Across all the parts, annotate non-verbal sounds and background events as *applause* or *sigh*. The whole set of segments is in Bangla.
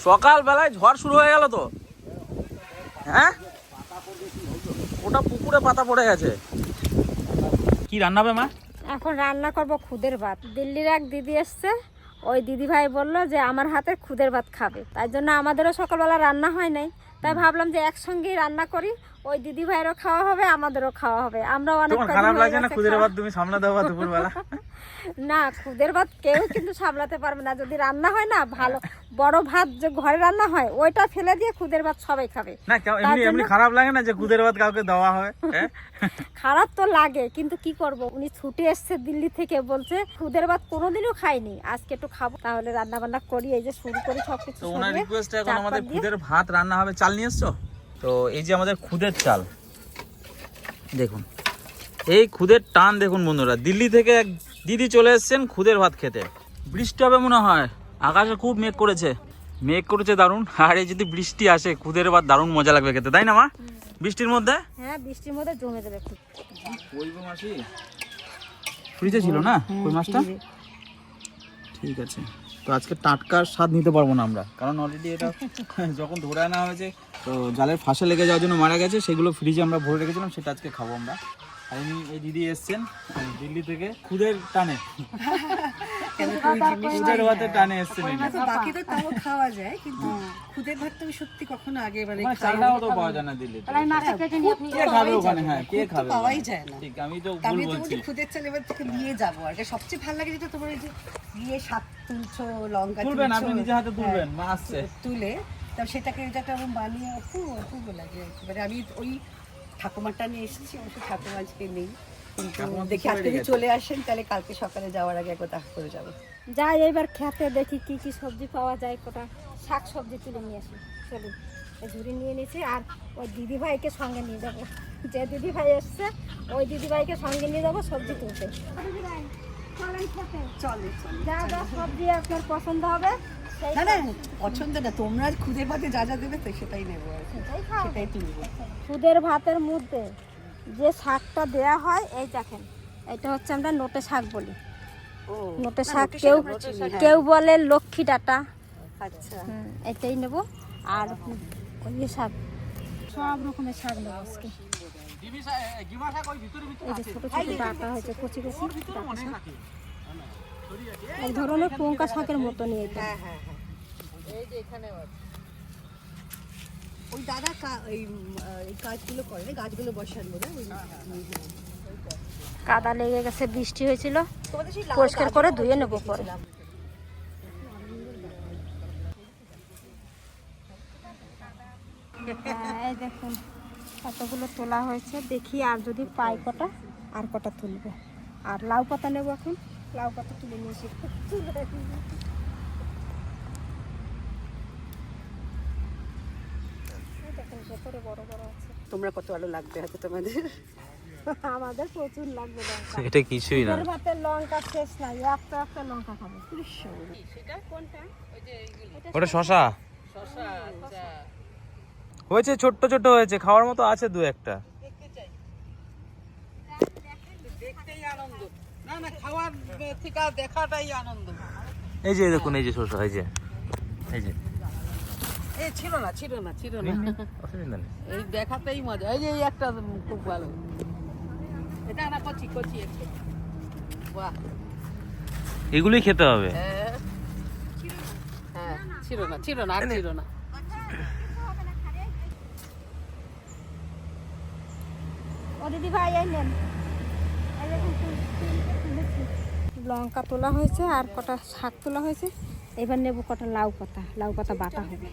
সকাল বেলায় ঝড় শুরু হয়ে গেল তো। হ্যাঁ? ওটা পুকুরে পাতা পড়ে গেছে। কি রান্না হবে মা? এখন রান্না করব খুদের ভাত। দিল্লির এক দিদি এসছে। ওই দিদি ভাই বলল যে আমার হাতে খুদের ভাত খাবে। তাই জন্য আমাদেরও সকালবেলা রান্না হয় নাই। তাই ভাবলাম যে একসঙ্গেই রান্না করি। ওই দিদি ভাইয়েরও খাওয়া হবে আমাদেরও খাওয়া হবে। আমরাও অনেক খারাপ লাগছে না খুদের ভাত তুমি সামলা দেওয়া দুপুর বেলা *laughs* না খুদের ভাত কেউ কিন্তু সামলাতে পারবে না। যদি রান্না হয় না ভালো। বড় ভাত যে ঘরে রান্না হয় ওইটা ফেলে দিয়ে খুদের ভাত সবাই খাবে। না এমনি এমনি খারাপ লাগে না যে খুদের ভাত কাউকে দেওয়া হয় হ্যাঁ? খারাপ তো লাগে কিন্তু কি করব? উনি ছুটে এসছে দিল্লি থেকে বলছে খুদের ভাত কোনোদিনও খাইনি আজকে একটু খাব। তাহলে রান্না বান্না করি এই যে শুরু করি সবকিছু ওনার এখন আমাদের খুদের ভাত রান্না হবে। চাল নিয়ে এসছো? তো এই যে আমাদের খুদের চাল দেখুন। এই খুদের টান দেখুন বন্ধুরা দিল্লি থেকে দিদি চলে এসেছেন খুদের ভাত খেতে। বৃষ্টি হবে মনে হয়। আকাশে খুব মেঘ করেছে। মেঘ করেছে দারুণ। আর এই যদি বৃষ্টি আসে খুদের ভাত দারুণ মজা লাগবে খেতে তাই না মা? বৃষ্টির মধ্যে? হ্যাঁ বৃষ্টির মধ্যে জমে যাবে ফ্রিজে ছিল না কই মাছটা? ঠিক আছে। তো আজকে টাটকা স্বাদ নিতে পারব না আমরা। কারণ অলরেডি এটা *laughs* যখন ধরে আনা হয়েছে তো জালের ফাঁসে লেগে যাওয়ার জন্য মারা গেছে সেগুলো ফ্রিজে আমরা ভরে রেখেছিলাম সেটা আজকে খাব আমরা। ইনি এই দিদি এসছেন দিল্লি থেকে খুদের টানে। খুদের ভাতে টানে এসছেন বাকি তো তাও খাওয়া যায় কিন্তু খুদের ভাত তো আমি সত্যি কখনো আগে মানে চালটাও তো পাওয়া যায় না দিল্লিতে। কে খাবে ওখানে? হ্যাঁ কে খাবে পাওয়াই যায় না। ঠিক আমি তো ভুল বলছি খুদের চাল এবার থেকে নিয়ে যাব। আর। সবচেয়ে ভালো লাগে যেটা তোমার ওই যে গিয়ে শাক তুলছো লঙ্কা তুলবেন আপনি নিজে হাতে তুলবেন মা আসছে। তুলে তা সেটাকে যেটা আমি বানিয়ে অপূর্ব অপূর্ব লাগে এবারে আমি ওই ঠাকুমারটা নিয়ে এসেছি অবশ্য ঠাকুমা আজকে নেই কিন্তু দেখি আজকে যদি চলে আসেন তাহলে কালকে সকালে যাওয়ার আগে একবার দেখা করে যাব। যাই এবার খেতে দেখি কি কি সবজি পাওয়া যায় কোটা শাক সবজি তুলে নিয়ে আসি। চলুন এই ঝুড়ি নিয়ে নিয়েছি আর ওই দিদি ভাইকে সঙ্গে নিয়ে যাব। যে দিদি ভাই এসছে ওই দিদি ভাইকে সঙ্গে নিয়ে যাব সবজি তুলতে। চলেন খেতে। চলে চলে। যা যা সবজি আপনার পছন্দ হবে না না পছন্দ না তোমরা খুদের ভাতে যা যা দেবে তো সেটাই নেব আর কি। সেটাই তুলবো সুদের ভাতের মধ্যে যে শাকটা দেয়া হয় এই দেখেন এটা হচ্ছে আমরা নোটে শাক বলি। নোটে শাক কেউ হ্যাঁ। কেউ বলে লক্ষ্মী ডাটা। আচ্ছা। এটাই নেব। আর ওই শাক সব রকমের শাক নেব আজকে। এই যে ছোট ছোট ডাটা হয়েছে কচি কচি ডাঁটা। এক ধরনের পোঙ্কা শাকের মতো নিয়ে এটা। হ্যাঁ হ্যাঁ হ্যাঁ। ওই দাদা কা- এই উম, আহ, এই কাজগুলো করে গাছগুলো বসান বোধ কাদা লেগে গেছে বৃষ্টি হয়েছিল। পরিষ্কার করে ধুয়ে নেব পরে। হ্যাঁ দেখুন কতগুলো তোলা হয়েছে। দেখি আর যদি পাই কটা আর কটা তুলবো। আর লাউ পাতা নেব এখন। লাউ পাতা তুলে নিয়ে এসে তুলে রাখি। এই দেখুন ভেতরে বড় বড় আছে তোমরা কত আলো লাগবে হয়তো তোমাদের? আমাদের প্রচুর লাগবে লঙ্কা। এটা কিছুই না। ভাতের লঙ্কা শেষ নাই একটা একটা লঙ্কা খাবে। ওটা শশা? হয়েছে ছোট্ট ছোট্ট হয়েছে খাওয়ার মতো আছে দু একটা না না খাওয়ার থেকে দেখাটাই আনন্দ। এই যে দেখুন এই যে শশা এই যে এই যে। এ ছিল না ছিল না ছিল না। অসুবিধা নেই। এই দেখাতেই মজা এই যে এই একটা খুব ভালো। এটা না কচি কচি একটু। বাহ। এগুলোই খেতে হবে। হ্যাঁ হ্যাঁ ছিল না ছিল না আর ছিল না। ও দিদি ভাই এই নেন এই দেখুন, তুল- তুলতে তুলেছি। লঙ্কা তোলা হয়েছে আর কটা শাক তোলা হয়েছে। এবার নেব কটা লাউ পাতা লাউ পাতা বাটা হবে।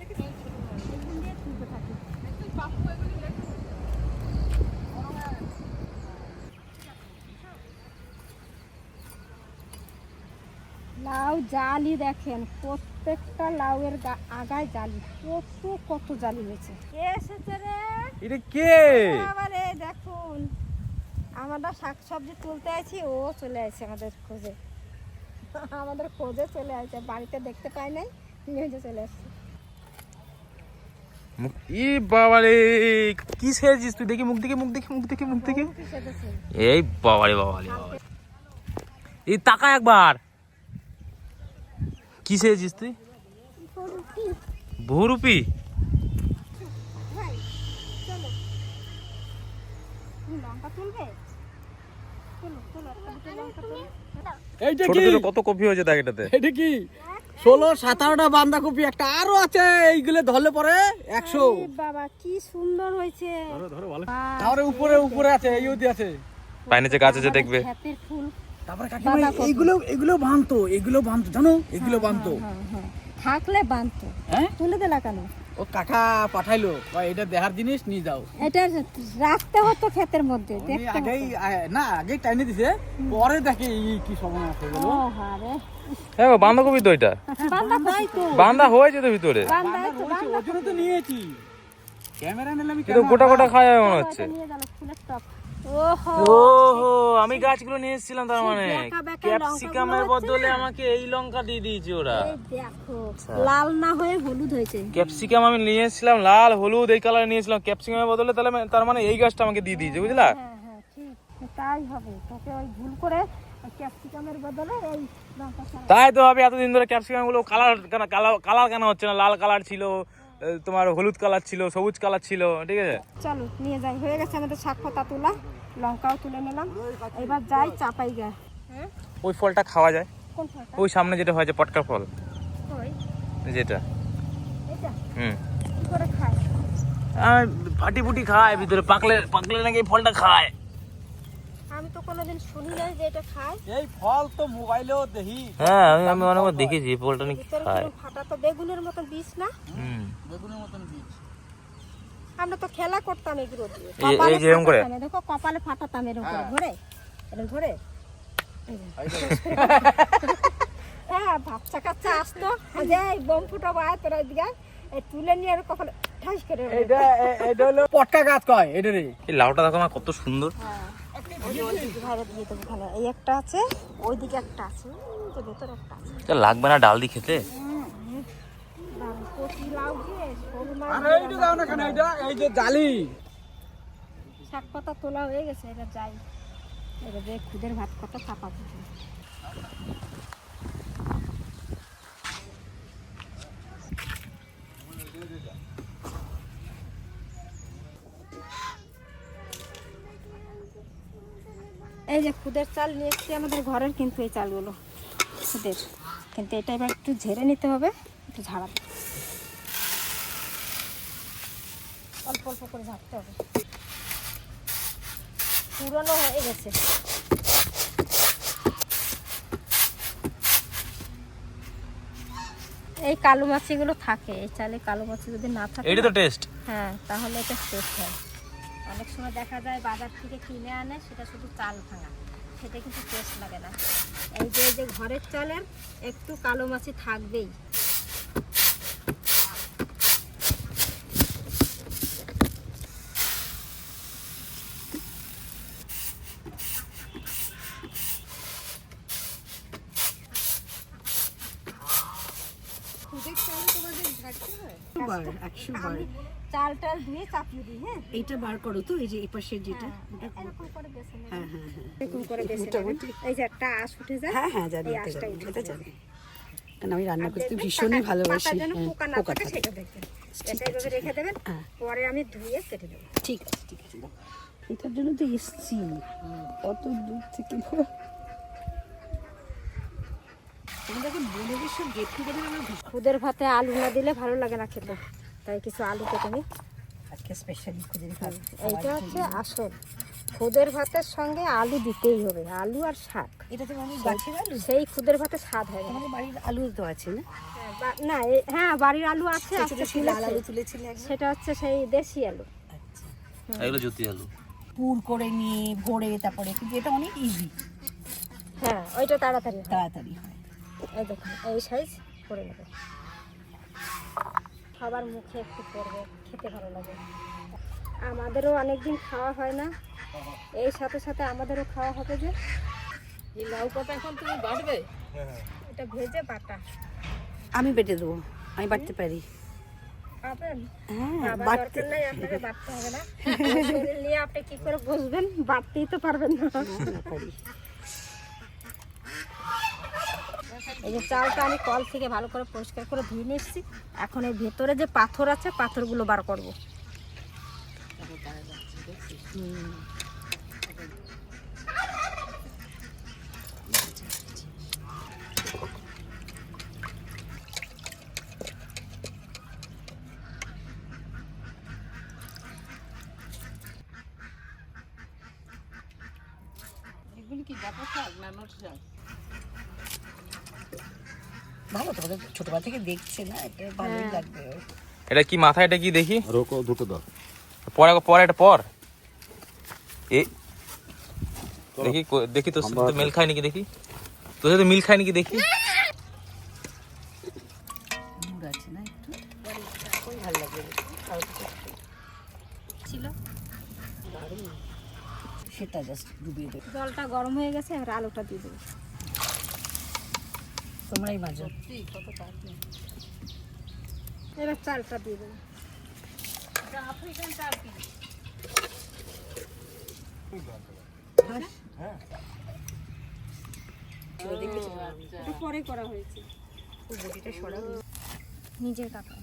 লাউ জালি দেখেন প্রত্যেকটা লাউয়ের আগায় জালি কত কত জালি হয়েছে। কে এসেছে রে? এটা কে? আবার এই দেখুন আমরা শাক সবজি তুলতে আছি ও চলে আসছে আমাদের খোঁজে। *laughs* আমাদের খোঁজে চলে আসছে বাড়িতে দেখতে পাই নাই নিয়ে চলে আসছে। ই বাবা রে কি সেরেছিস তুই? দেখি মুখ দেখি মুখ দেখি মুখ দেখি মুখ দেখি। এই বাবা রে বাবা রে বাবা রে। এই তাকা একবার। কি সেরেছিস তুই? বহুরূপী লঙ্কা তুলবে? এইটা ছোট কি? ছোট কত কপি হয়েছে দেখ এটাতে? এটা কি? ষোলো সতেরোটা একটা আরও আছে এইগুলো ধরলে পরে একশো। বাবা কি সুন্দর হয়েছে। তারপরে উপরে উপরে আছে এই অবধি আছে। গাছ আছে দেখবে। তারপরে কাকিমা এইগুলো এগুলো বানতো এগুলো বানতো জানো? এগুলো বানতো হ্যাঁ হ্যাঁ থাকলে বানতো হ্যাঁ? তুলে দিলা কেন? ও কাকা পাঠাইলো এটা দেখার জিনিস নিয়ে যাও। এটা রাখতে হতো ক্ষেতের মধ্যে আগেই না আগেই টাইনে দিছে পরে দেখে এই কি সমস্যা হয়ে গেল হ্যাঁ বাঁধাকপি তো এটা? বাঁধা হয়েছে তো ভিতরে। ওজনে তো নিয়েছি। ক্যামেরা নিলে আমি গোটা গোটা খাওয়া মনে হচ্ছে। ওহো আমি গাছগুলো নিয়ে এসেছিলাম তার মানে। ক্যাপসিকামের বদলে আমাকে এই লঙ্কা দিয়ে দিয়েছে ওরা। লাল না হয়ে হলুদ হয়েছে। ক্যাপসিকাম আমি নিয়ে এসেছিলাম লাল হলুদ এই কালার নিয়েছিলাম ক্যাপসিকামের বদলে তাহলে তার মানে এই গাছটা আমাকে দিয়ে দিয়েছে বুঝলা? হ্যাঁ হ্যাঁ তাই হবে। তোকে ওই ভুল করে ক্যাপসিকামের বদলে এই তাই তো হবে এতদিন ধরে ক্যাপসিকামগুলো কালার কালার কালার কেন হচ্ছে না? লাল কালার ছিল তোমার হলুদ কালার ছিল সবুজ কালার ছিল ঠিক আছে? চলো নিয়ে যাই। হয়ে গেছে আমাদের শাক পাতা তোলা। লঙ্কাও তুলে নিলাম। এবার যাই চাপাই গা হ্যাঁ? ওই ফলটা খাওয়া যায়। কোন ফলটা? ওই সামনে যেটা হয়েছে পটকা ফল। যেটা। হুম। খায়? আর ফাটি ফুটি খায় ভিতরে পাকলে পাকলে নাকি এই ফলটা খায়। আমি তো কোনোদিন শুনি নাই যে এটা খায়। এই ফল তো মোবাইলেও দেখি। হ্যাঁ আমি আমি অনেকবার দেখেছি ফলটা নাকি খায়। ফাটা তো বেগুনের মতো বিষ না? হুম। বেগুনের মতন বীজ। আমরা তো খেলা করতাম এগুলো দিয়ে। এই- যে এরম করে? দেখো কপালে ফাটাতাম এরকম করে ঘরে এরকম *laughs* ঘরে। হ্যাঁ বাচ্চা কাচ্চা আসতো যে এই বোম ফুটাবো আয় তোরা দিকে তুলে নিয়ে আর কপালে ঠাস করে এটা এটা হলো পটকা গাছ কয় এটা রে। এই লাউটা দেখো না কত সুন্দর। হ্যাঁ এই একটা আছে ওই দিকে একটা আছে ভেতরে একটা আছে। লাগবে না ডাল দিয়ে খেতে? শাক তোলা হয়ে গেছে এটা যাই। খুদের ভাত দিতে এই যে খুদের চাল নিয়ে এসছি, আমাদের ঘরের কিন্তু এই চালগুলো, খুদের। কিন্তু এটা এবার একটু ঝেড়ে নিতে হবে, একটু ঝাড়াতে অল্প অল্প করে ঝাড়তে হবে। পুরনো হয়ে গেছে। এই কালো মাছিগুলো থাকে এই চালে কালো মাছি যদি না থাকে এইটা তো টেস্ট হ্যাঁ তাহলে এটা টেস্ট হয়। অনেক সময় দেখা যায় বাজার থেকে কিনে আনে সেটা শুধু চাল ভাঙা। সেটা কিন্তু টেস্ট লাগে না। এই যে যে ঘরের চালের একটু কালো মাছি থাকবেই। বার একশো বার। চাল টাল ধুয়ে চাপিয়ে দিই হ্যাঁ? এইটা বার করো তো এই যে এই পাশের যেটা। এরকম করে বেছে হ্যাঁ হ্যাঁ হ্যাঁ। এরকম করে বেছে এই যে একটা আঁশ উঠে যায় হ্যাঁ হ্যাঁ জানি এটা জানি কারণ আমি রান্না করতে ভীষণই ভালোবাসি পাকা সেটা দেখবেন এটা এইভাবে রেখে দেবেন হ্যাঁ। পরে আমি ধুয়ে কেটে দেবো। ঠিক আছে ঠিক আছে। এটার জন্য তো এসছি। কত দূর থেকে তুমি যখন বলে দিচ্ছ গেট টুগেদার আমার ভীষণ- খুদের ভাতে আলু না দিলে ভালো লাগে না খেতে। তাই কিছু আলু কেটে নিই স্পেশালি খুঁজে খাব এইটা হচ্ছে আসল। খুদের ভাতের সঙ্গে আলু দিতেই হবে আলু আর শাক। এটা তো গাছের আলু? সেই খুদের ভাতে স্বাদ হয় আমাদের বাড়ির আলু তো আছে না? হ্যাঁ, না হ্যাঁ বাড়ির আলু আছে সেটা হচ্ছে সেই দেশি আলু। আচ্ছা। এগুলো জ্যোতি আলু। পুর করে নিয়ে ভরে তারপরে কিন্তু এটা অনেক ইজি হ্যাঁ ওইটা তাড়াতাড়ি তাড়াতাড়ি হয়। এই দেখুন এই সাইজ করে নেবে। সবার মুখে একটু পড়বে খেতে ভালো লাগে। আমাদেরও অনেকদিন খাওয়া হয় না। এই সাথে সাথে আমাদেরও খাওয়া হবে যে। এই লাউ পাতা এখন তুমি বাটবে? এটা ভেজে বাটা। আমি বেটে দেবো আমি বাটতে পারি। হ্যাঁ বাবা বাটতে দরকার নাই আপনাকে বাটতে হবে না শরীর নিয়ে আপনি কি করে বসবেন বাটতেই তো পারবেন না না, পারি এই যে চালটা আমি কল থেকে ভালো করে পরিষ্কার করে ধুয়ে নিয়ে এসেছি। এখন এই ভেতরে যে পাথর আছে পাথরগুলো বার করব। এগুলো কি ডাটা শাক না নোট শাক ভালো তো ওদের ছোটবেলা থেকে দেখছে না এটা ভালোই লাগবে। ওর। এটা কি মাথা এটা কি দেখি? রোকো দুটো দাও। পরে পরে এটা পর। এ দেখি কো- দেখি তোর সাথে তো মিল খায় নাকি দেখি? তোর সাথে মিল খায় নাকি দেখি? আর সেটা জাস্ট ডুবিয়ে দেবে। জলটা গরম হয়ে গেছে এবার আলুটা দিয়ে দেবো। তোমরাই মাঝে এবার চালটা দিয়ে দেবো। এটা পরে করা হয়েছে। নিজের কাকা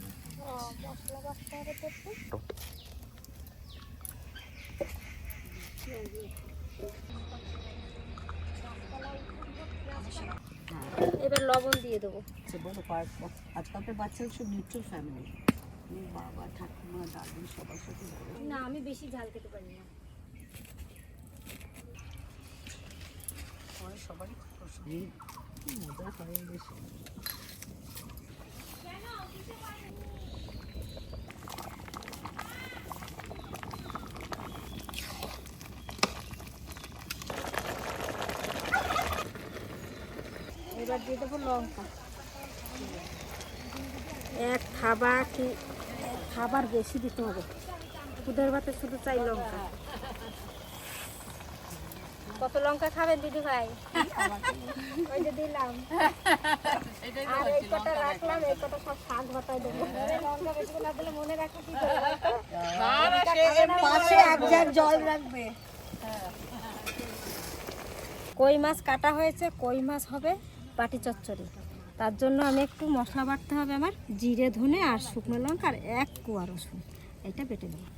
এবার লবণ দিয়ে দেবো। সে বলো পার্ক আজকালকার বাচ্চারা সব নিউট্রাল ফ্যামিলি বাবা ঠাকুমা দাদু সবার সাথে না আমি বেশি ঝাল খেতে পারি না। সবারই। মজা হয় বেশি দিয়ে দেবো লঙ্কা। এক খাবার কি খাবার বেশি দিতে হবে। খুদের ভাতে শুধু চাই লঙ্কা। কত লঙ্কা খাবেন দিদি ভাই? ওই যে দিলাম। আর এই কটা রাখলাম এই কটা সব শাক ভাতায় দেবো। লঙ্কা বেশি না দিলে মনে রাখো কি পাশে এক ঝাঁক জল রাখবে। কই মাছ কাটা হয়েছে? কই মাছ হবে? পাটি চচ্চড়ি। তার জন্য আমি একটু মশলা বাটতে হবে আমার। জিরে, ধনে আর শুকনো লঙ্কা আর এক কুয়া রসুন। এটা বেটে দেবো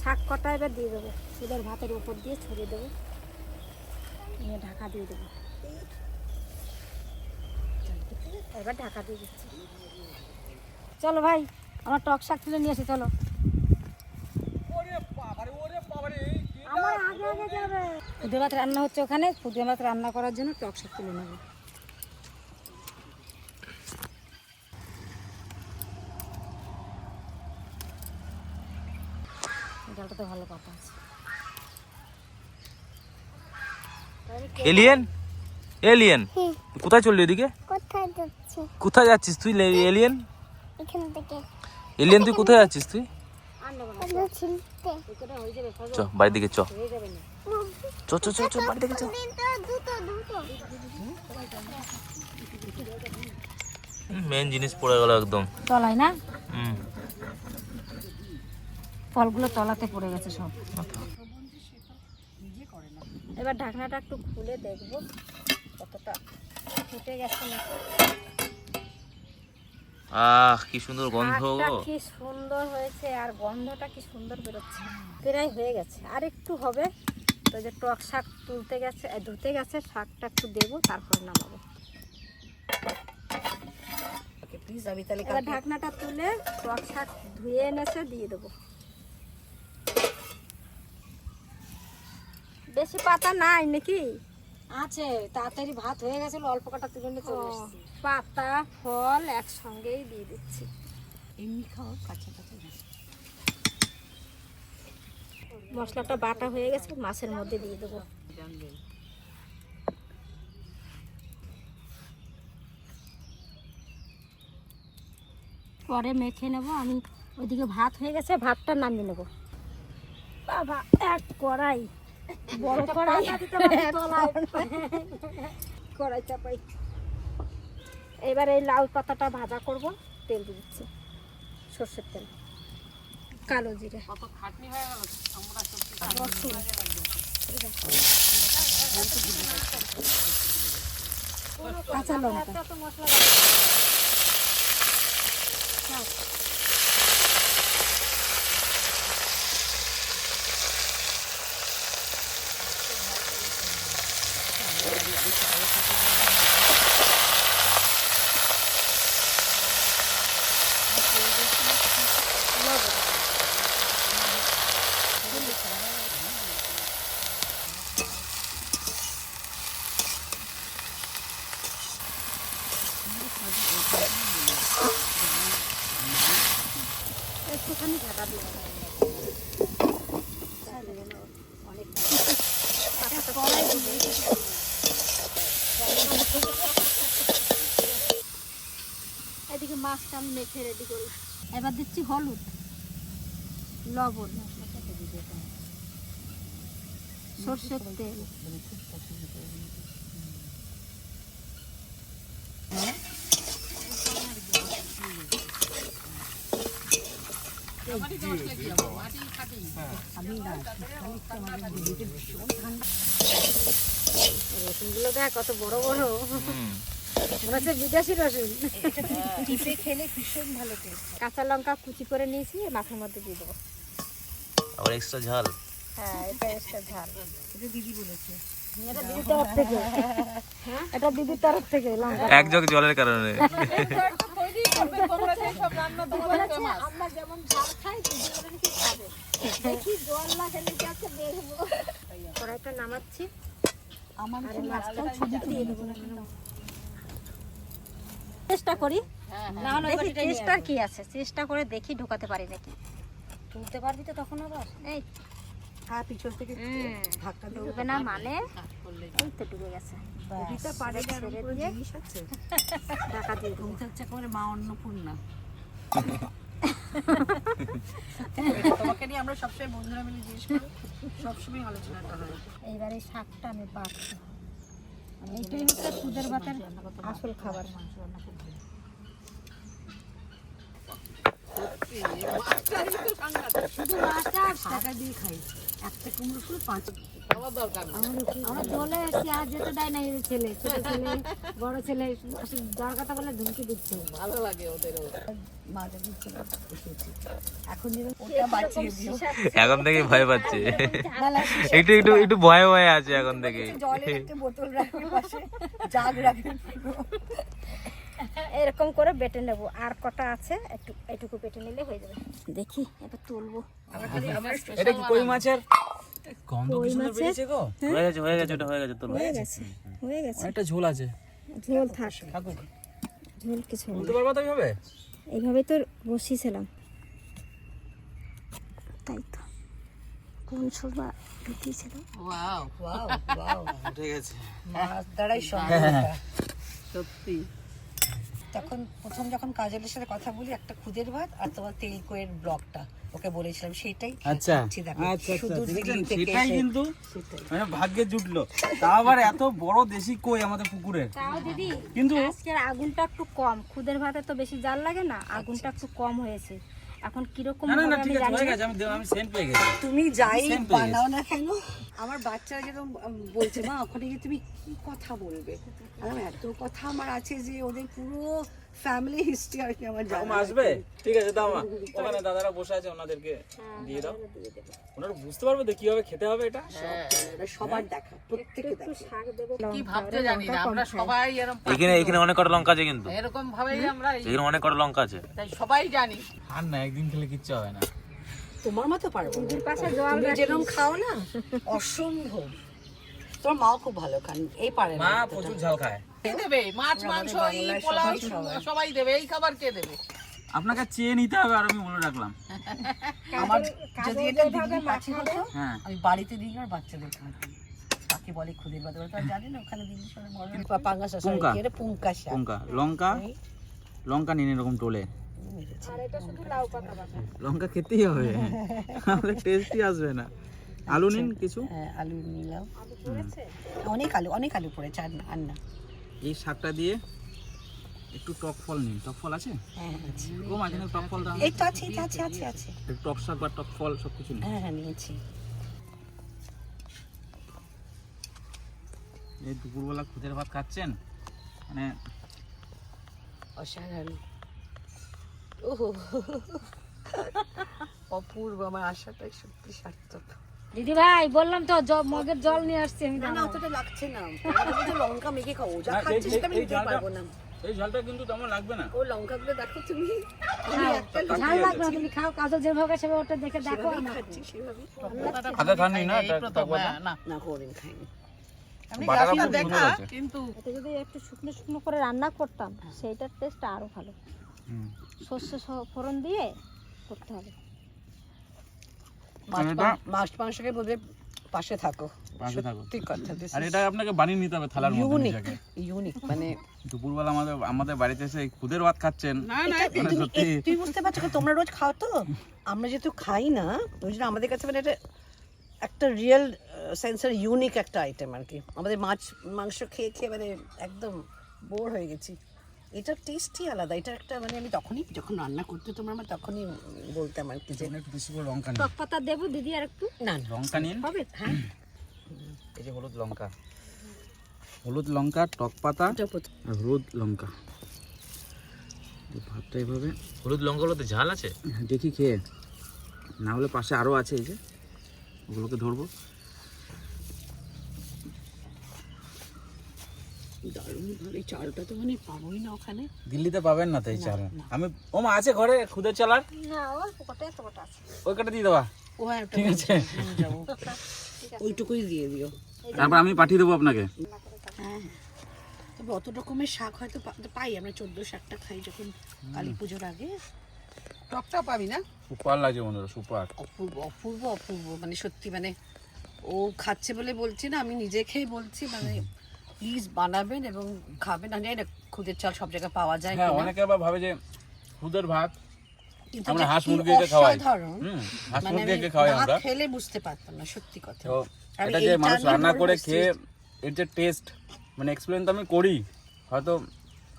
শাক কটা এবার দিয়ে দেবো। সুদের ভাতের উপর দিয়ে ছড়িয়ে দেবো। নিয়ে ঢাকা দিয়ে দেবো। এবার ঢাকা দিয়ে দিচ্ছি। চলো ভাই, আমার টক শাক তুলে নিয়ে এসে, চলো। আমার আগে আগে যাবে। পুদিনা ভাত রান্না হচ্ছে ওখানে পুদিনা ভাত রান্না করার জন্য টক শাক তুলে নেব। ডালটাতে ভালো কথা আছে। এলিয়েন এলিয়েন কোথায় চললি ওদিকে? কোথায় যাচ্ছে? কোথায় যাচ্ছিস তুই এলিয়েন এখান থেকে। এলিয়েন তুই কোথায় যাচ্ছিস তুই আর নেব না কোনো ছিলতে চ বাড়ির দিকে চ হয়ে যাবে না চ চ চ চ। বাড়ির দিকে চ দুটো দুটো। দুটো মেন জিনিস পড়ে গেল একদম। তলায় না? হুম। ফলগুলো তলাতে পড়ে গেছে সব। এবার ঢাকনাটা একটু খুলে দেখব কতটা ফুটে গেছে না। আহ কি সুন্দর গন্ধ কি সুন্দর হয়েছে আর গন্ধটা কি সুন্দর বেরোচ্ছে। প্রায় হয়ে গেছে। আর একটু হবে। তো যে টক শাক তুলতে গেছে ধুতে গেছে শাকটা একটু দেবো তারপর নামাবো। প্লিজ আমি তাহলে ঢাকনাটা তুলে টক শাক ধুয়ে এনেছে দিয়ে দেবো। বেশি পাতা নাই নাকি? আছে তাড়াতাড়ি ভাত হয়ে গেছিল অল্প কটা তুলে নিয়ে চলে এসেছি। পাতা ফল একসঙ্গেই দিয়ে দিচ্ছি। এমনি খাও কাঁচা কাঁচা না। মশলাটা বাটা হয়ে গেছে মাছের মধ্যে দিয়ে দেবো। পরে মেখে নেব আমি ওইদিকে ভাত হয়ে গেছে ভাতটা নামিয়ে নেব। বাবা এক কড়াই। বড় কড়াই *laughs* কড়াই চাপাই। এবার এই লাউ পাতাটা ভাজা করব তেল দিচ্ছি সর্ষের তেল কালো জিরে। কাঁচা লঙ্কা একটুখানি ঢাকা দিয়ে এদিকে মাছটা আমি মেখে রেডি করি। এবার দিচ্ছি হলুদ। লবণ। সর্ষের তেল। রসুনগুলো দেখ কত বড় বড়। হচ্ছে বিদেশি রসুন। টিপে খেলে ভীষণ ভালো টেস্ট কাঁচা লঙ্কা কুচি করে নিয়েছি মাছের মধ্যে দিয়ে দেবো। আবার এক্সট্রা ঝাল? হ্যাঁ এটা এক্সট্রা ঝাল। এটা দিদি বলেছে। এটা দিদির তরফ থেকে। এটা দিদির তরফ থেকে লঙ্কা। এক জগ জলের কারণে। আমরা যেমন ঝাল খাই দিদি ওরা নাকি খাবে দেখি জল না খেলে কি আছে দেখব। কড়াইটা নামাচ্ছি। আমার দেবো। চেষ্টা করি। দেখি চেষ্টার কি আছে? চেষ্টা করে দেখি ঢোকাতে পারি নাকি। তুলতে পারবি তো তখন আবার। এই। হ্যাঁ পিছন থেকে ধাক্কা দিয়ে না মানে? এই তো ডুবে গেছে। ছেড়ে দিয়ে। ঢাকা *laughs* দিয়ে হচ্ছে একেবারে মা অন্নপূর্ণা। *laughs* তোমাকে নিয়ে আমরা সবসময় বন্ধুরা মিলে জিজ্ঞেস করি। সবসময় আলোচনাটা হয়। এইবার এই শাকটা আমি বাড়ছি। এইটাই হচ্ছে সুদের ভাতের আসল খাবার। শুধু মাছ আর টাকা দিয়ে খাই। একটা কুমড়ো ফুল পাঁচ আমরা চলে এসেছি আর যেতে দেয় না এই ছেলে ছোট ছেলে বড় ছেলে। যার কথা বলে ধুমকি দিচ্ছে। এখন থেকে ভয় পাচ্ছে। একটু একটু একটু ভয়ে ভয়ে আছে এখন থেকে। জলের একটা বোতল রাখবে পাশে জাগ রাখবে এরকম করে বেটে নেব। আর কটা আছে একটু এটুকু বেটে নিলে হয়ে যাবে। দেখি এটা তুলবো। এটা কি কই মাছের? গন্ধ কি সুন্দর বেরিয়েছে গো। হয়ে? গেছে হয়ে গেছে ওটা হয়ে গেছে তোর হয়ে গেছে হয়ে গেছে। অনেকটা ঝোল আছে। ঝোল থাক। থাকুক। ঝোল কিছু না। বলতে পারবা তো এইভাবে? এইভাবে তো বসিয়েছিলাম। তাই তো। কোন ছোবা ঢুকিয়েছিল ওয়াও ওয়াও ওয়াও ঠিক আছে মাছ দ্বারাই সম্ভব সত্যি। তখন প্রথম যখন কাজলের সাথে কথা বলি একটা খুদের ভাত আর তোমার তেল কোয়ের ব্লগটা ওকে বলেছিলাম সেটাই আচ্ছা। আচ্ছা? দিল্লি থেকে সেটাই কিন্তু মানে ভাগ্যে জুটলো। তা আবার এত বড় দেশি কই আমাদের পুকুরে তাও দিদি কিন্তু আজকের আগুনটা একটু কম। খুদের ভাতে তো বেশি জাল লাগে না আগুনটা একটু কম হয়েছে। এখন কীরকম না না ঠিক আছে হয়ে গেছে আমি আমি সেন্ট পেয়ে গেছি। তুমি যাই বানাও না কেন? আমার বাচ্চারা যেরকম বলছে মা ওখানে গিয়ে তুমি কি কথা বলবে? আমার এত কথা আমার আছে যে ওদের পুরো ফ্যামিলি হিস্ট্রি আর কি আমার জানা আসবে? ঠিক আছে দাও মা ওখানে দাদারা বসে আছে ওনাদেরকে দিয়ে দাও। ওনারা বুঝতে পারবে তো কীভাবে খেতে হবে এটা। ওরা সবার দেখা প্রত্যেকে দেখা। শাক দেবো কি ভাবতে জানি না আমরা সবাই এরকম এখানে এখানে অনেক কটা লঙ্কা আছে কিন্তু। এরকম ভাবেই আমরা এখানে অনেক কটা লঙ্কা আছে। তাই সবাই জানি। আর না একদিন খেলে কিচ্ছু হবে না। তোমার মতো পারব তুমি যেরকম খাও না অসম্ভব। তোমার মাও খুব ভালো খান এই পারে না। মা প্রচুর ঝাল খায়। দেবে? মাছ মাংস এই পোলাও সবাই দেবে। এই খাবার কে দেবে? আপনাকে চেয়ে নিতে হবে আর আমি বলে রাখলাম। আমার যদি এটা দিল্লির কাছে হতো হ্যাঁ। আমি বাড়িতে দিই আর বাচ্চাদের খাওয়াতাম তাকে বলে খুদের বাদ তো আর না ওখানে দিল্লি সবাই বড় পাঙ্গাসা পুঙ্কা। সরি পুঙ্কাশা লঙ্কা? লঙ্কা লঙ্কা নিন এরকম টোলে। আর শুধু লাউ লঙ্কা খেতেই হবে। তাহলে টেস্টই আসবে না। আলু নিন কিছু। হ্যাঁ আলু নিলাম। অনেক আলু অনেক আলু পড়েছে আর না। এই শাকটা দিয়ে একটু টক ফল নিন। টক ফল আছে? হ্যাঁ আছে। ও মাঝে টক ফল এই তো আছে আছে আছে আছে। টক শাক বা টক ফল সব কিছু নিন। হ্যাঁ হ্যাঁ নিয়েছি। এই দুপুরবেলা খুদের ভাত খাচ্ছেন? মানে অসাধারণ। ওহো। অপূর্ব আমার আশাটাই সত্যি সার্থক। দিদি ভাই বললাম তো মগের জল নিয়ে আসছি আমি। না না অতটা লাগছে না। *laughs* লঙ্কা মেখে খাও যা না, খাচ্ছে সেটা আমি নিতে পারব না। এই ঝালটা কিন্তু তেমন লাগবে না। ও লঙ্কাগুলো দেখো তুমি। আমি ঝাল লাগবে না, তুমি খাও কাজল যেভাবে সেভাবে ওটা দেখে দেখো খাচ্ছি সেভাবে আগে খাননি না হ্যাঁ, না না। কোনোদিন খাইনি। কিন্তু এটা যদি একটু শুকনো শুকনো করে রান্না করতাম সেইটার টেস্ট আরও ভালো। হুম। সর্ষে ফোড়ন দিয়ে করতে হবে। মাছ এটা- মাং- মাছ মাংসকে বলবে পাশে থাকো। পাশে থাকো। সত্যি কথা আর এটা আপনাকে বানিয়ে নিতে হবে থালার মধ্যে ইউনিক ইউনিক মানে দুপুরবেলা আমাদের আমাদের বাড়িতে এসে খুদের ভাত খাচ্ছেন। না না এটা তুমি সত্যি- এ- তুমি বুঝতে পারছ তোমরা রোজ খাও তো? আমরা যেহেতু খাই না ওই জন্য আমাদের কাছে মানে এটা একটা রিয়েল সেন্সের ইউনিক একটা আইটেম আর কি। আমাদের মাছ মাংস খেয়ে খেয়ে মানে একদম বোর হয়ে গেছি। এটার টেস্টই আলাদা। এটা একটা মানে আমি তখনই যখন রান্না করতে তোমরা আমার তখনই বলতাম আর কি যে একটু বেশি করে লঙ্কা নিন। টক পাতা দেবো দিদি আর একটু না লঙ্কা নিন। হবে হ্যাঁ। এই যে হলুদ লঙ্কা। হলুদ লঙ্কা টক পাতা আর হলুদ লঙ্কা। ভাতটা এইভাবে। হলুদ লঙ্কাগুলোতে ঝাল আছে? দেখি খেয়ে। না হলে পাশে আরও আছে এই যে। ওগুলোকে ধরবো। দারুণ ভালো। এই চালটা তো মানে পাবোই না ওখানে। দিল্লিতে পাবেন না তো এই চাল। আমি ও মা আছে ঘরে চালার? না আছে ওই কাটা দিয়ে দেওয়া। ও হ্যাঁ *laughs* ঠিক আছে। ওইটুকুই দিয়ে দিও। তারপর আমি পাঠিয়ে দেবো আপনাকে। হ্যাঁ। তবে অত রকমের শাক হয়তো পা- পাই। আমরা চোদ্দ শাকটা খাই যখন কালী পুজোর আগে। টকটা পাবি না? সুপার লাগছে বন্ধুরা সুপার। অপূর্ব অপূর্ব অপূর্ব। মানে সত্যি মানে ও খাচ্ছে বলে বলছি না আমি নিজে খেয়ে বলছি মানে প্লিজ বানাবেন এবং খাবেন। আমি জানি না খুদের চাল সব জায়গায় পাওয়া যায় হ্যাঁ অনেকে আবার ভাবে যে খুদের ভাত আমরা হাঁস মুরগিকে খাওয়াই। হুম হাঁস মানে মুরগিকে খাওয়াই আমরা। খেলে বুঝতে পারতাম না সত্যি কথা। এটা যে মানুষ রান্না করে খেয়ে এর যে টেস্ট মানে এক্সপ্লেন তো আমি করি। হয়তো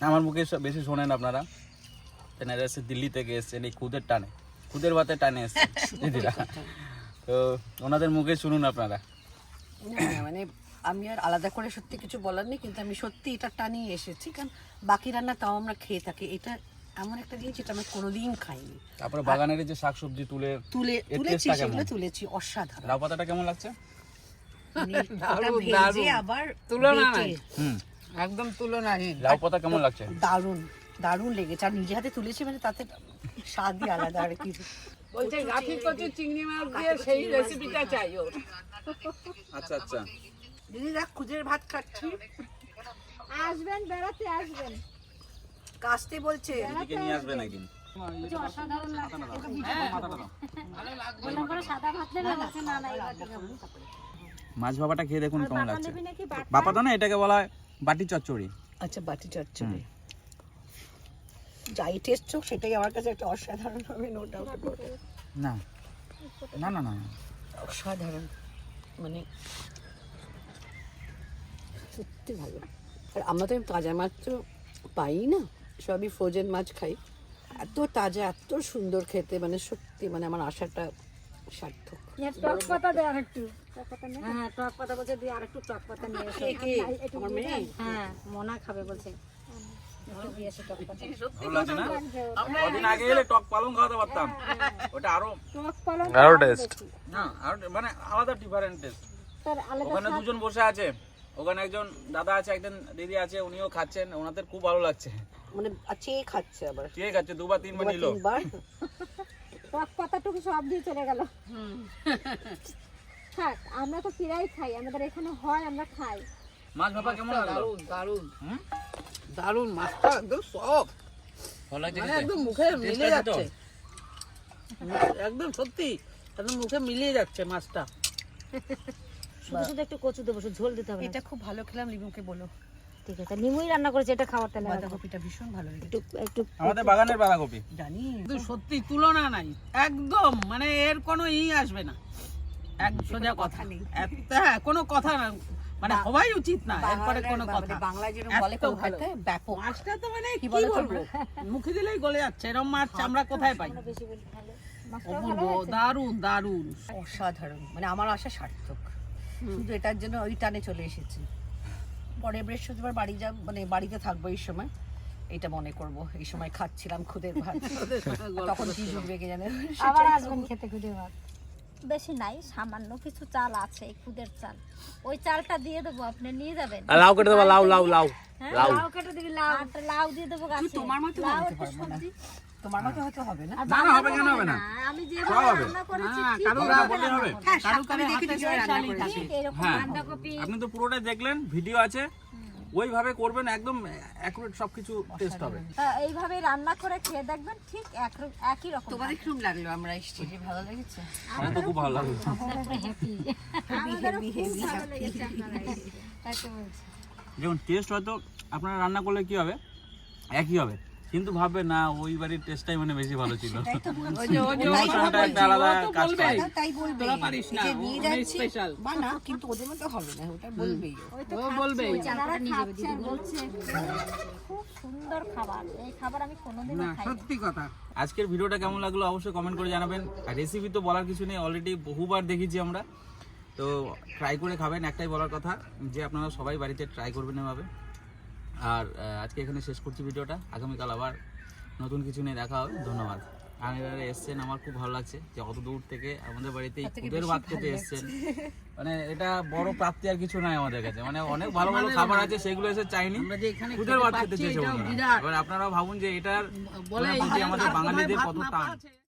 আমার মুখে বেশি শোনেন আপনারা। তেনারা এসে দিল্লি থেকে এসছেন এই খুদের টানে। খুদের ভাতে টানে এসছেন দিদিরা। তো ওনাদের মুখে শুনুন আপনারা। মানে আমি আর আলাদা করে সত্যি কিছু বলার নেই কিন্তু আমি সত্যি এটা টানিয়ে এসেছি কারণ বাকি রান্না তাও আমরা খেয়ে থাকি। এটা এমন একটা জিনিস যেটা আমরা কোনোদিন খাইনি। তারপরে বাগানের যে শাকসবজি তুলে তুলে তুলেছি সেগুলো তুলেছি অসাধারণ। লাউ পাতাটা কেমন লাগছে? মানে। আবার তুলনা বেটে। নাই। হুম। একদম তুলনাহীন লাউ পাতা কেমন লাগছে? দারুণ দারুণ লেগেছে। আর নিজে হাতে তুলেছি মানে তাতে স্বাদই আলাদা আর কি বলছে গাঠি কচি চিংড়ি মাছ দিয়ে সেই রেসিপিটা চাই ওর। আচ্ছা আচ্ছা। দিদি দেখ খুদের ভাত খাচ্ছি। আসবেন বেড়াতে আসবেন। কাস্তে বলছে। দিদিকে নিয়ে আসবে নাকি? অসাধারণ লাগছে। সাদা ভাত না না এই ভাতই খাব। মাছ ভাপাটা খেয়ে দেখুন কেমন লাগছে। বাটা? বাপাটা না এটাকে বলা হয় বাটি চচ্চড়ি। আচ্ছা বাটি চচ্চড়ি। যাই টেস্ট হোক সেটাই আমার কাছে একটা অসাধারণ হবে নো। ডাউট না না না না। অসাধারণ। মানে সত্যি ভালো আর আমরা তো তাজা মাছ তো পাই না সবই ফ্রোজেন মাছ খাই। এত তাজা এত সুন্দর খেতে মানে সত্যি মানে আমার আশাটা সার্থক। টক পাতা দে আর একটু টক পাতা নে। হ্যাঁ টক পাতা বলছে দিয়ে আর একটু টক পাতা নিয়ে এসো। কে? কে একটু আমার মেয়ে? হ্যাঁ মনা খাবে বলছে। আরও মানে আলাদা ডিফারেন্ট টেস্ট ওখানে দুজন বসে আছে। ওখানে একজন দাদা আছে একজন দিদি আছে উনিও খাচ্ছেন ওনাদের খুব ভালো লাগছে। মানে আছে খাচ্ছে আবার? ঠিক আছে দুবার তিনবার নিল। টক পাতাটুকু সব দিয়ে চলে গেল। থাক আমরা তো প্রায় খাই আমাদের এখানে হয় আমরা খাই। মাছ ভাপা কেমন লাগল? দারুণ দারুণ। হুম? দারুণ মাছটা একদম সব মানে? একদম মুখে মিলে যাচ্ছে। একদম সত্যি একদম মুখে মিলিয়ে যাচ্ছে মাছটা। শুধু শুধু একটু কচু দেবো শুধু ঝোল দিতে হবে এটা খুব ভালো খেলাম লিমুকে বলো। ঠিক আছে নিমুই রান্না করেছে এটা খাওয়ার তাহলে বাঁধাকপিটা ভীষণ ভালো একটু একটু আমাদের বাগানের বাঁধাকপি। জানি। কিন্তু সত্যি তুলনা নাই। একদম মানে এর কোনো ই আসবে না। এক সোজা কথা নেই। হ্যাঁ কোনো কথা না। মানে হওয়াই উচিত না এরপরে কোনো কথা। বাংলায় যেরকম বলে ব্যাপক। মাছটা তো মানে কি বলব? মুখে দিলেই গলে যাচ্ছে এরকম মাছ আমরা কোথায় পাই? দারুণ দারুণ। অসাধারণ মানে আমার আশা সার্থক। শুধু এটার জন্য ওই টানে চলে এসেছি। পরে বৃহস্পতিবার বাড়ি যাব মানে বাড়িতে থাকব এই সময়। এটা মনে করব এই সময় খাচ্ছিলাম খুদের ভাত। তখন কি জুড়বে কে জানে? আবার আসবেন খেতে খুদে ভাত। বেশি নাই সামান্য কিছু চাল আছে এই খুদের চাল। ওই চালটা দিয়ে দেবো আপনি নিয়ে যাবেন। লাউ কেটে দেবো লাউ লাউ লাউ হ্যাঁ? লাউ। লাউ কেটে দিবি লাউ। লাউ দিয়ে দেবো গাছে। তোমার মতো লাউ। সবজি। তোমার মতো হয়তো হবে না। না না হবে কেন হবে না? আমি যেভাবে রান্না করেছি কারও ওইভাবে বললে হবে? কারও কারও দেখেছি হাতে রান্না করেছি। থাকে। ঠিক এরকম বাঁধাকপি। আপনি তো পুরোটাই দেখলেন ভিডিও আছে। ওইভাবে করবেন একদম অ্যাকুরেট সবকিছু টেস্ট হবে। এইভাবে রান্না করে খেয়ে দেখবেন ঠিক এক- একই রকম তোমাদের কীরকম লাগল আমরা এসেছি। ভালো লেগেছে? আমার তো খুব ভালো লাগল। যেমন টেস্ট হয়তো আপনারা রান্না করলে কি হবে? একই হবে। কিন্তু ভাববে না ওই বাড়ির টেস্টটাই মানে বেশি ভালো ছিল। তাই বলবে। না, যে নিয়ে যাচ্ছি বা না কিন্তু ওদের মতো হবে না ওটা বলবেই ও। ওই তো ও খাচ্ছে, বলবেই। ওই যারা খাচ্ছেন বলছে। খুব সুন্দর খাবার। এই খাবার আমি কোনোদিনও সত্যি কথা। আজকের ভিডিওটা কেমন লাগল অবশ্যই কমেন্ট করে জানাবেন। আর রেসিপি তো বলার কিছু নেই অলরেডি বহুবার দেখেছি আমরা। তো ট্রাই করে খাবেন একটাই বলার কথা যে আপনারা সবাই বাড়িতে ট্রাই করবেন এভাবে। আর আজকে এখানে শেষ করছি ভিডিওটা। আগামীকাল আবার নতুন কিছু নিয়ে দেখা হবে। ধন্যবাদ। আপনারা এসছেন আমার খুব ভালো লাগছে যে অত দূর থেকে আমাদের বাড়িতে খুদের ভাত খেতে এসছেন। মানে এটা বড় প্রাপ্তি আর কিছু নাই আমাদের কাছে। মানে অনেক ভালো ভালো খাবার আছে সেগুলো এসে চাইনি। আমরা যে খুদের খেতে ভাত খেতে চেয়েছে এবার আপনারাও ভাবুন যে এটার মানে আমাদের বাঙালিদের কত টান।